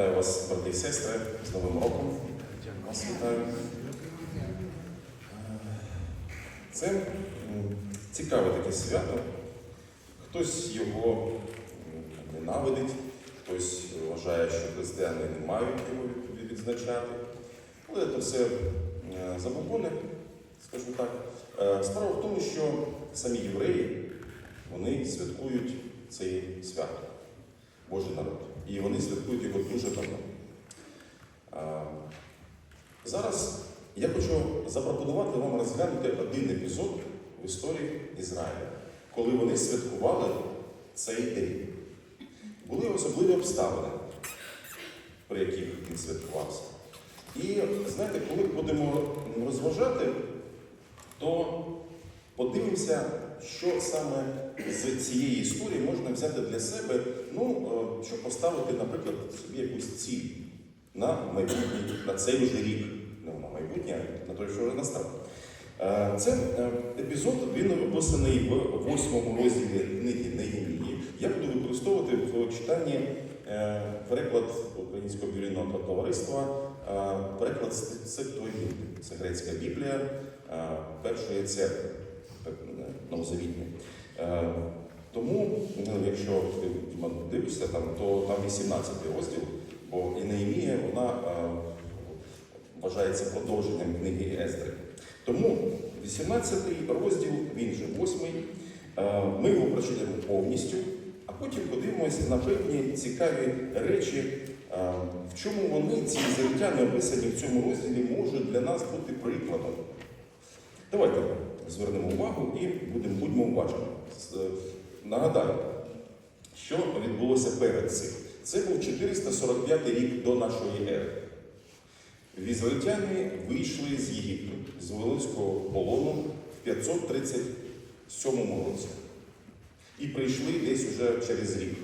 Вітаю вас, брати і сестри, з Новим роком. Вас вітаю. Це цікаве таке свято. Хтось його ненавидить, хтось вважає, що християни не мають його відзначати. Але це все е, забобони, скажу так. Е, Справа в тому, що самі євреї вони святкують це свято, Божий народ. І вони святкують його дуже давно. Зараз я хочу запропонувати вам розглянути один епізод в історії Ізраїля, коли вони святкували цей день. Були особливі обставини, при яких він святкувався. І знаєте, коли будемо розважати, то подивимося, що саме з цієї історії можна взяти для себе, ну, е, щоб поставити, наприклад, собі якусь ціль на майбутній, на цей вже рік. Не на майбутнє, а на той, що вже настав. Е, Це е, епізод, він описаний в восьмому розділі книги Неємії. Я буду використовувати в читанні переклад Українського біблійного товариства, переклад Септуагінти. Це грецька Біблія першої церкви новозавітної. Е, Тому, ну, якщо ти дивишся, там, то там 18 розділ, бо і Неємія, вона е, вважається продовженням книги Ездри. Тому 18 розділ, він же 8, е, ми його прочитаємо повністю, а потім подивимося на певні цікаві речі, е, в чому вони, ці завітяни, описані в цьому розділі, можуть для нас бути прикладом. Давайте звернемо увагу і будемо, будьмо уважні. З- Нагадаю, що відбулося перед цим. Це був 445 рік до нашої ери. Ізраїльтяни вийшли з Єгипту, з Вавилонського полону в 537 році. І прийшли десь уже через рік.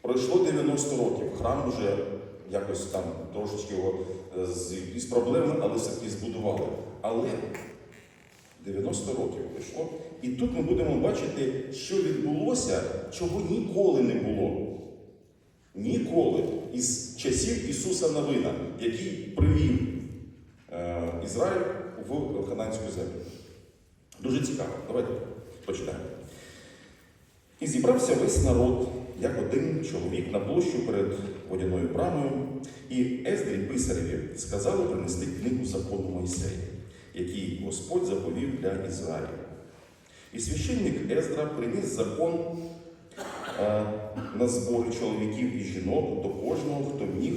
Пройшло 90 років. Храм вже якось там трошечки його е, з, із проблеми, але все-таки збудували. Але 90 років пройшло. І тут ми будемо бачити, що відбулося, чого ніколи не було. Ніколи із часів Ісуса Новина, який привів е, Ізраїль в Хананську землю. Дуже цікаво. Давайте почитаємо. І зібрався весь народ, як один чоловік на площу перед водяною брамою, і Ездрі писареві сказали принести книгу закону Мойсея, який Господь заповів для Ізраїля. І священник Ездра приніс закон е, на збори чоловіків і жінок до кожного, хто міг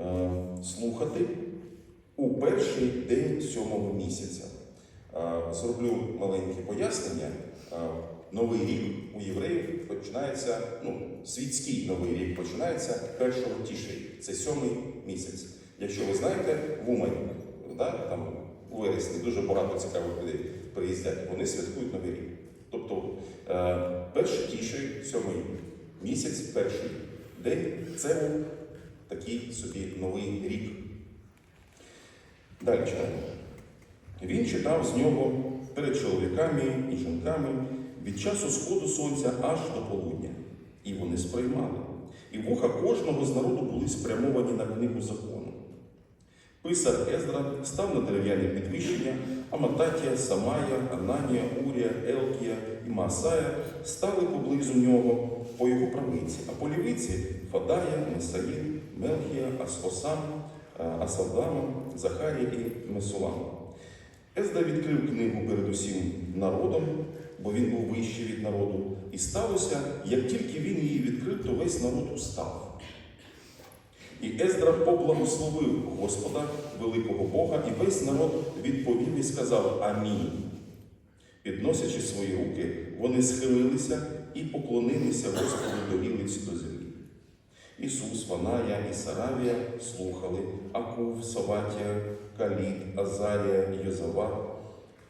е, слухати у перший день сьомого місяця. Е, Зроблю маленьке пояснення. Е, Новий рік у євреїв починається, ну, світський новий рік починається 1 тіші, це сьомий місяць. Якщо ви знаєте, в Умані, да, там вересні дуже багато цікавих людей приїздять, вони святкують новий рік. Тобто е, перший тіший, сьомий місяць, перший день це такий собі новий рік. Далі читаємо. Він читав з нього перед чоловіками і жінками від часу сходу сонця аж до полудня. І вони сприймали. І вуха кожного з народу були спрямовані на книгу закону. Писар Ездра став на дерев'яне підвищення, а Мататія, Самая, Ананія, Урія, Елкія і Масая стали поблизу нього по його правиці, а по лівиці Фадая, Месаїн, Мелхія, Асхосам, е, Асадама, Захарія і Месулам. Езда відкрив книгу перед усім народом, бо він був вищий від народу, і сталося, як тільки він її відкрив, то весь народ устав. І Ездра поблагословив Господа, великого Бога, і весь народ відповів і сказав Амінь. Підносячи свої руки, вони схилилися і поклонилися Господу до вілиць до землі. Ісус, Ваная і Саравія слухали Акув, Саватія, Каліт, Азарія, Йозават,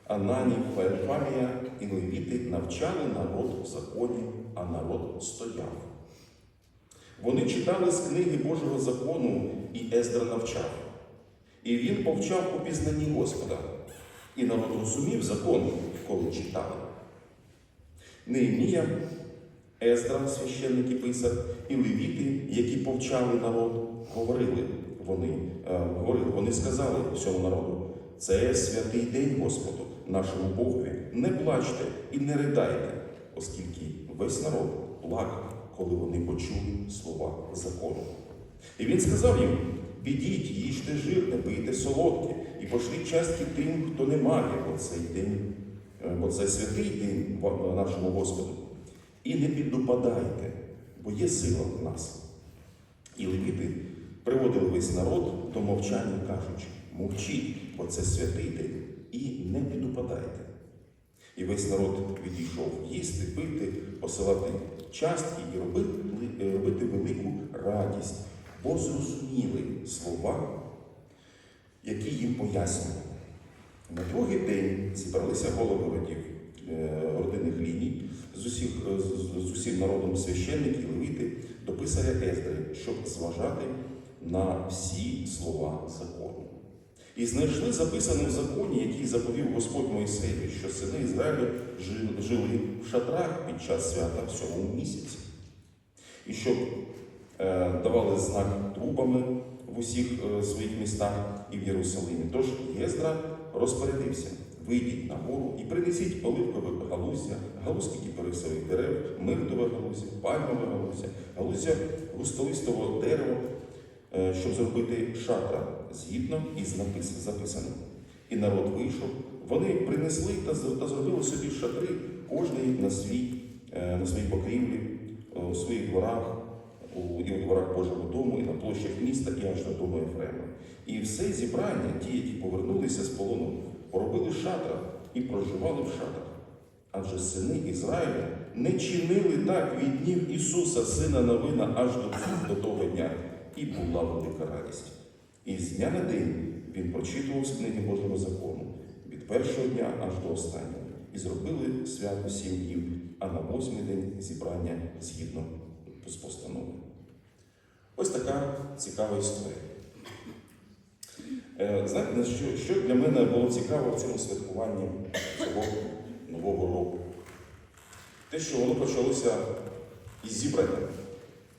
Ананів, Фаерфамія і Левіти навчали народ в законі, а народ стояв. Вони читали з книги Божого закону, і Ездра навчав. І він повчав у пізнанні Господа. І народ розумів закон, коли читали. Неемія Ездра, священник і писар, і левіти, які повчали народ, говорили вони, е, говорили, вони сказали всьому народу, це святий день Господу, нашому Богові. Не плачте і не ридайте, оскільки весь народ плакав, коли вони почули слова закону. І він сказав їм: підіть, їжте жирне, пийте солодке, і пошліть частки тим, хто не має, бо цей день, е, бо це святий день нашому Господу. І не підупадайте, бо є сила в нас. І левіти приводили весь народ до мовчання, кажучи, мовчіть, бо це святий день, і не підупадайте. І весь народ відійшов їсти, пити, посилати частки і робити, робити велику радість, бо зрозуміли слова, які їм пояснювали. На другий день зібралися голови родів е, родинних ліній з, усіх, е, з усім народом священники, левіти до писаря Ездри, щоб зважати на всі слова закону. І знайшли записане в законі, який заповів Господь Мойсеєві, що сини Ізраїлю жили в шатрах під час свята в сьомому місяці. І щоб е, давали знак трубами в усіх е, своїх містах і в Єрусалимі. Тож Єздра розпорядився: вийдіть на гору і принесіть оливкове галузя, галузки кіпарисових дерев, миртове галузя, пальмове галузя, галузя густолистового дерева, щоб зробити шатра згідно із записаним. І народ вийшов, вони принесли та, зробили собі шатри, кожний на свій, е, на своїй покрівлі, е, у своїх дворах, у, і у дворах Божого дому, і на площах міста, і аж до дому Ефрема. І все зібрання, ті, які повернулися з полону, поробили шатра і проживали в шатрах. Адже сини Ізраїля не чинили так від днів Ісуса, сина Новина, аж до, до того дня. І була велика радість. І з дня на день він прочитував з книги Божого закону від першого дня аж до останнього. І зробили свято сім днів, а на восьмий день зібрання згідно з постановою. Ось така цікава історія. Е, Знаєте, що, що для мене було цікаво в цьому святкуванні цього нового року? Те, що воно почалося із зібрання.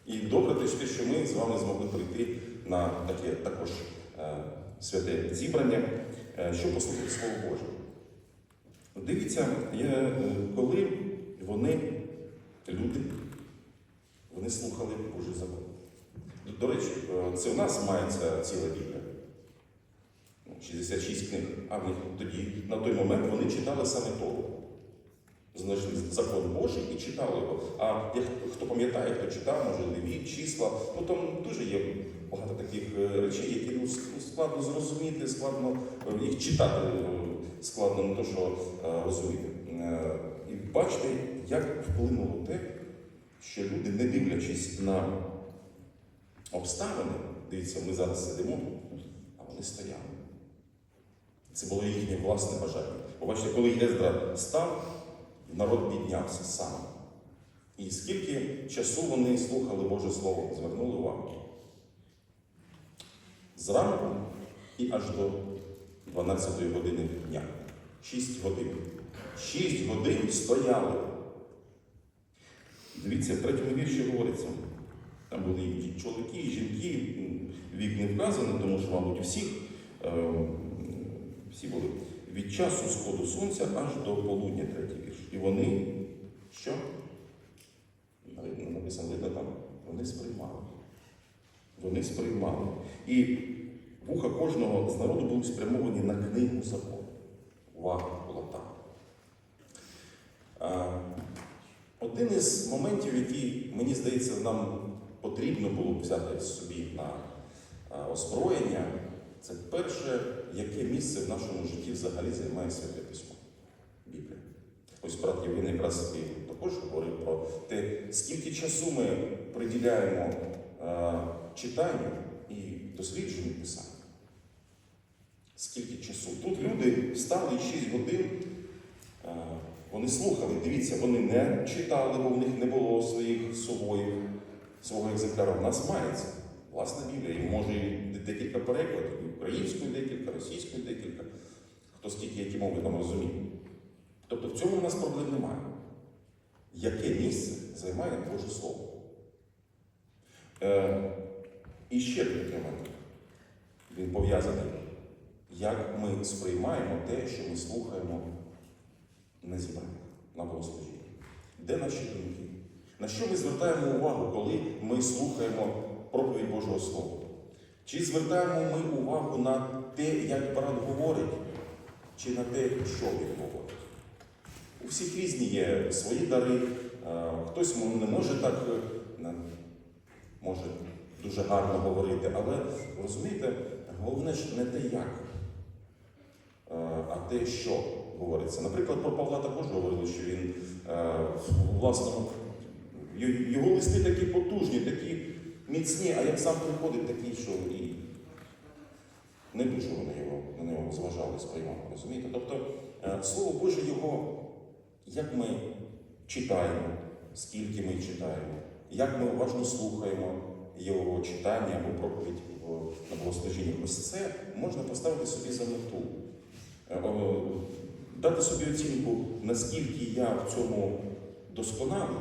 І добре те, що- ми з вами змогли прийти на таке також е, святе зібрання, е, щоб послухати Слово Боже. Дивіться, е, коли вони, люди, вони слухали Божий закон. До- речі, це у нас мається ціла Біблія. Ну, 66 книг, а в тоді, на той момент, вони читали саме Тору. Знайшли закон Божий і читали його. А як хто пам'ятає, хто читав, може Левіт, числа, ну там дуже є багато таких е, речей, які ну, ну, складно зрозуміти, складно е, їх читати, е, складно не то, що розуміти. І бачите, як вплинуло те, що люди, не дивлячись на обставини, дивіться, ми зараз сидимо, а вони стояли. Це було їхнє власне бажання. Побачите, коли Ездра став, народ піднявся сам. І скільки часу вони слухали Боже Слово, звернули увагу. Зранку і аж до 12 години дня. 6 годин. 6 годин стояли. Дивіться, в третьому вірші говориться. Там були і чоловіки, і жінки, вік не вказаний, тому що, мабуть, всіх е, всі були від часу сходу сонця аж до полудня, третій. І вони що? Написано видно там. Вони сприймали. Вони сприймали. І вуха кожного з народу були спрямовані на книгу закону. Увага була там. Один із моментів, який, мені здається, нам потрібно було б взяти собі на озброєння, це перше, яке місце в нашому житті взагалі займає святе письмо. Ось брат Євген якраз і також говорив про те, скільки часу ми приділяємо а, читанню і дослідженню писання. Скільки часу? Тут люди встали 6 годин. а, Вони слухали, дивіться, вони не читали, бо в них не було своїх сувоїв, свого екземпляра. У нас мається власна Біблія. І може і декілька перекладів, українською декілька, російською декілька, хто скільки які мови там розуміє. Тобто в цьому у нас проблем немає. яке місце займає Боже Слово. Е, і ще такий момент. Він пов'язаний. Як ми сприймаємо те, що ми слухаємо на зібраннях, на богослужінні? Де наші думки? На що ми звертаємо увагу, коли ми слухаємо проповідь Божого Слова? Чи звертаємо ми увагу на те, як брат говорить, чи на те, що він говорить? У всіх різні є свої дари. Е, Хтось не може так, е, може дуже гарно говорити, але розумієте, головне ж не те як, е, а те, що говориться. Наприклад, про Павла також говорили, що він власне, й- його листи такі потужні, такі міцні, а як сам приходить, такий, що і не дуже вони його, на нього зважали, сприймали, розумієте? Тобто, Слово Боже його, як ми читаємо, скільки ми читаємо, як ми уважно слухаємо його читання або проповідь на богослужінні. Ось це можна поставити собі за мету. Е, Дати собі оцінку, наскільки я в цьому досконалий,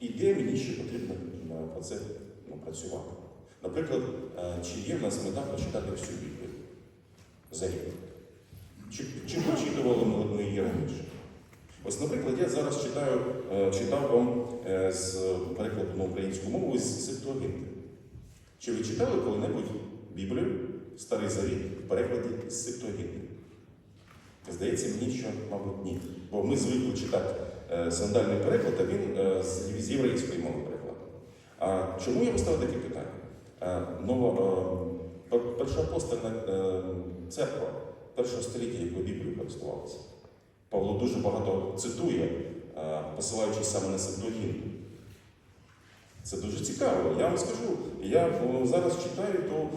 і де мені ще потрібно е, про це працювати. Наприклад, е, чи є в нас мета прочитати всю Біблію за рік? Чи, чи прочитували ми одну її раніше? Ось, наприклад, я зараз читаю, е, читав вам е, з перекладу на українську мову з Септуагинти. Чи ви читали коли-небудь Біблію, Старий Завіт в перекладі з Септуагинти? Здається мені, що, мабуть, ні. Бо ми звикли читати е, сандальний переклад, а він з, єврейської мови переклад. А чому я поставив таке питання? Е, першоапостольна церква першого століття, якою Біблією користувалася. Павло дуже багато цитує, е, посилаючись саме на Септуагінту. Це дуже цікаво. Я вам скажу, я зараз читаю, то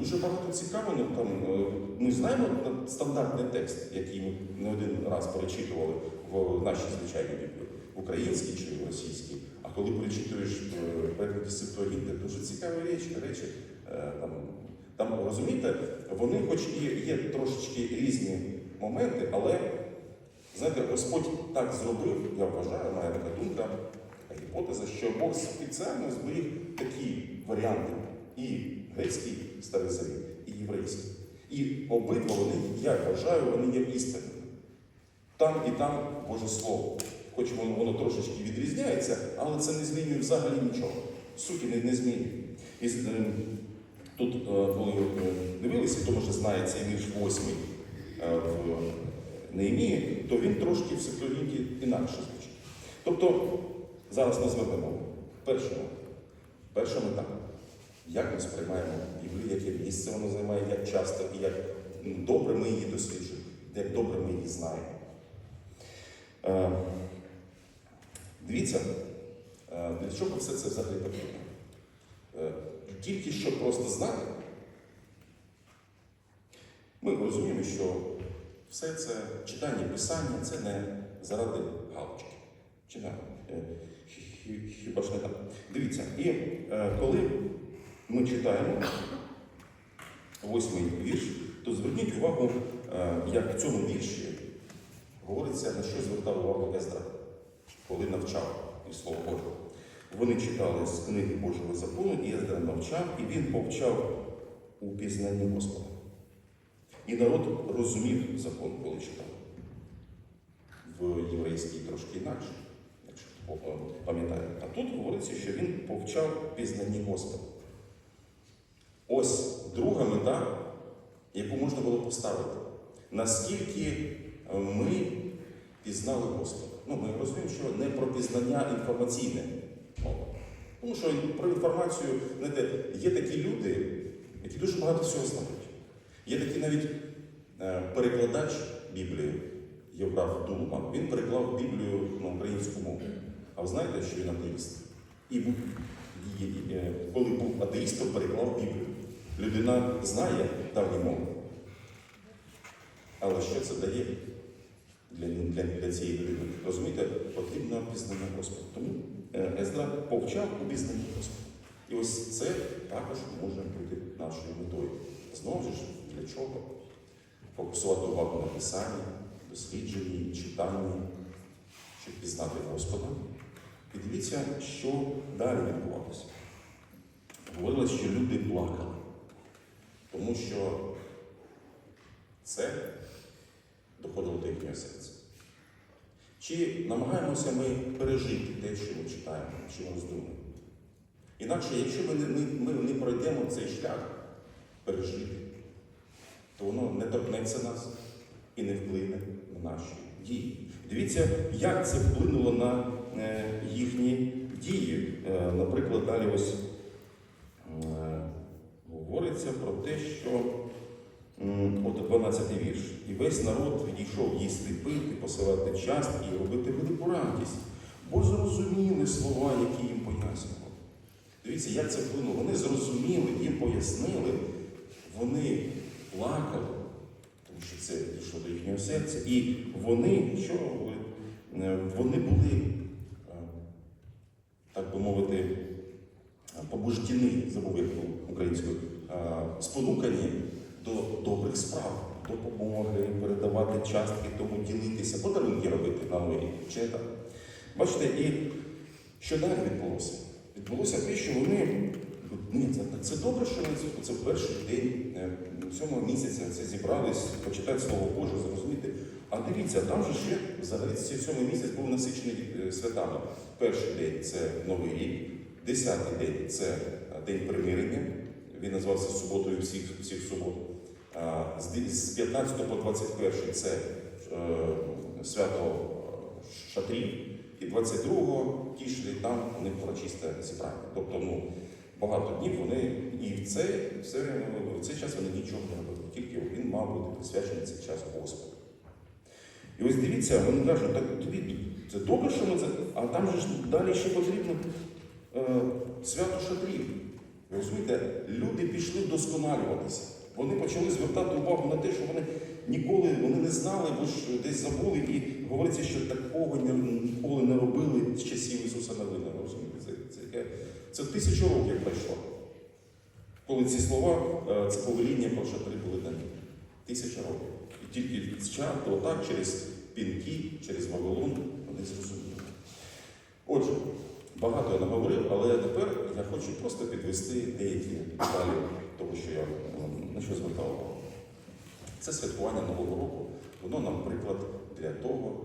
дуже багато цікаво. Ну, там, е, ми знаємо стандартний текст, який ми не один раз перечитували в нашій звичайній Біблії, українській чи російській. А коли перечитуєш перекладі Септуагінти, дуже цікаві речі, речі е, там, там розумієте, вони, хоч і є трошечки різні моменти, але знаєте, Господь так зробив, я вважаю, моя така думка, така гіпотеза, що Бог спеціально зберіг такі варіанти і грецький старий завіт, і єврейський. І обидва вони, я вважаю, вони є істинними. Там і там Боже Слово. Хоч воно, воно трошечки відрізняється, але це не змінює взагалі нічого. Суті не, не змінює. І, е, тут, е, коли е, дивилися, хто може знає цей вірш восьмий Неємії, то він трошки в Септуагінті інакше звучить. Тобто, зараз ми звернемо перше, перша мета. Як ми сприймаємо Біблію, яке місце воно займає, як часто і як добре ми її досліджуємо, як добре ми її знаємо. Е, Дивіться, е, для чого все це взагалі потрібно? Е, Тільки щоб просто знати, ми розуміємо, що все це читання писання це не заради галочки. Чи не? Е, хі- хі- Хіба ж не так? Дивіться, і е, коли ми читаємо восьмий вірш, то зверніть увагу, е, як в цьому вірші говориться, на що звертав увагу Ездра, коли навчав із Слова Божого. Вони читали з книги Божого закону, і Ездра навчав, і він повчав у пізнанні Господа. І народ розумів закон, коли. В єврейській трошки інакше, якщо хто пам'ятає. А тут говориться, що він повчав пізнанні Господа. Ось друга мета, яку можна було поставити. Наскільки е, ми пізнали Господа. Ну, ми розуміємо, що не про пізнання інформаційне мова. Тому що про інформацію, знаєте, є такі люди, які дуже багато всього знають. Є такий навіть е, перекладач Біблії, Євграф Дулман. Він переклав Біблію на українську мову. А ви знаєте, що він атеїст? І е, коли був атеїстом, переклав Біблію. Людина знає давні мови. Але що це дає для, для, для цієї людини? Розумієте, потрібно пізнання Господа. Тому Ездра повчав у пізнанні Господа. І ось це також може бути нашою метою. Знову ж, для чого? Фокусувати увагу на писанні, дослідженні, читанні, щоб пізнати Господа І дивіться, що далі відбувалося. Говорилось, що люди плакали, тому що це доходило до їхнього серця. Чи намагаємося ми пережити те, що ми читаємо, що ми роздумуємо? Інакше, якщо ми не, ми, ми не пройдемо цей шлях пережити, то воно не торкнеться нас і не вплине на наші дії. Дивіться, як це вплинуло на е, їхні дії. Е, наприклад, далі ось е, говориться про те, що от 12 вірш. І весь народ відійшов їсти пити, посилати частки і робити велику радість, бо зрозуміли слова, які їм пояснювали. Дивіться, як це вплинуло. Вони зрозуміли, їм пояснили, вони плакали, тому що це дійшло до їхнього серця. І вони, що? Е, вони були, е, так би мовити, побуждені, забув як українською, е, спонукані до добрих справ, допомоги, передавати частки, тому ділитися, подарунки робити на новий рік. Чи? Бачите, і що далі відбулося? Відбулося те, що вони. Ні, це, це добре, що вони це, перший день е, цьому місяця це зібрались, почитати Слово Боже, зрозуміти. А дивіться, там же ще взагалі сьомий місяць був насичений е, святами. Перший день це Новий рік, десятий день це е, день примирення. Він називався суботою всіх, всіх субот. З 15 по 21 це свято шатрів. І 22-го тішли там у них урочисте зібрання. Тобто, ну, багато днів вони і в цей, все, в цей час вони нічого не робили, тільки він мав бути присвячений цей час Господу. І ось дивіться, вони кажуть, так тобі це добре, що ми це. А там же ж далі ще потрібно е, свято шатрів. Розумієте, люди пішли вдосконалюватися. Вони почали звертати увагу на те, що вони ніколи вони не знали, бо ж десь забули, і говориться, що такого ніколи не робили з часів Ісуса Навина. Розумієте, це, це, це тисячу років пройшло. Коли ці слова, е, це повеління про шатри були дані. Тисяча років. І тільки з часу, отак, через пінки, через Вавилон, вони зрозуміли. Отже, багато я наговорив, але тепер я хочу просто підвести деякі деталі того, що я на що звертав увагу. Це святкування Нового року. Воно нам приклад для того,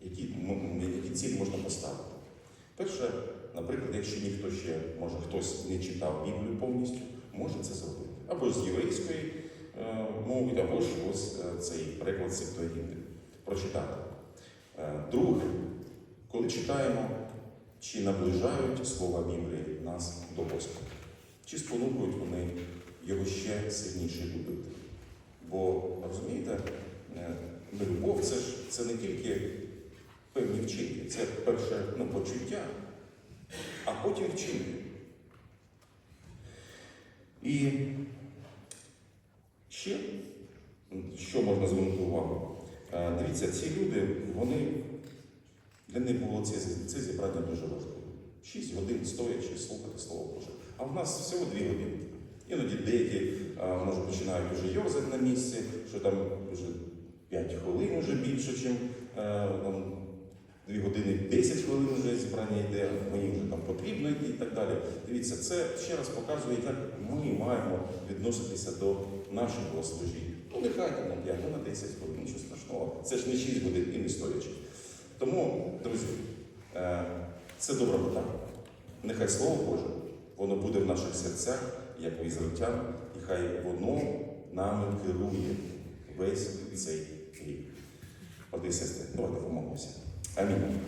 які, м- м- які цілі можна поставити. Перше, наприклад, якщо ніхто ще, може хтось не читав Біблію повністю, може це зробити. Або з єврейської е, мови, або ж ось е, цей переклад Септуагінти прочитати. Е, Друге, коли читаємо, чи наближають слова Біблії нас до Господа, чи спонукують вони його ще сильніше любити. Бо розумієте, е, ну, любов це ж це не тільки певні вчинки, це перше ну, почуття, а потім вчинки. І ще, що можна звернути увагу? Е, Дивіться, ці люди, вони для них було це, це зібрання дуже важливо. Шість годин стоячи, слухати Слово Боже. А в нас всього дві години. Іноді деякі може починають вже йорзати на місці, що там вже 5 хвилин вже більше, ніж там, 2 години 10 хвилин вже зібрання йде, мені вже там потрібно йти і так далі. Дивіться, це ще раз показує, як ми маємо відноситися до нашого служіння. Ну, нехай там на 5, ну, на 10 хвилин, нічого страшного. Це ж не 6 годин і не стоячи. Тому, друзі, е, це добра мета. Нехай Слово Боже, воно буде в наших серцях, як ізраїльтян, і хай воно нами керує весь цей рік. Брати і сестри, давайте помолимося. Амінь.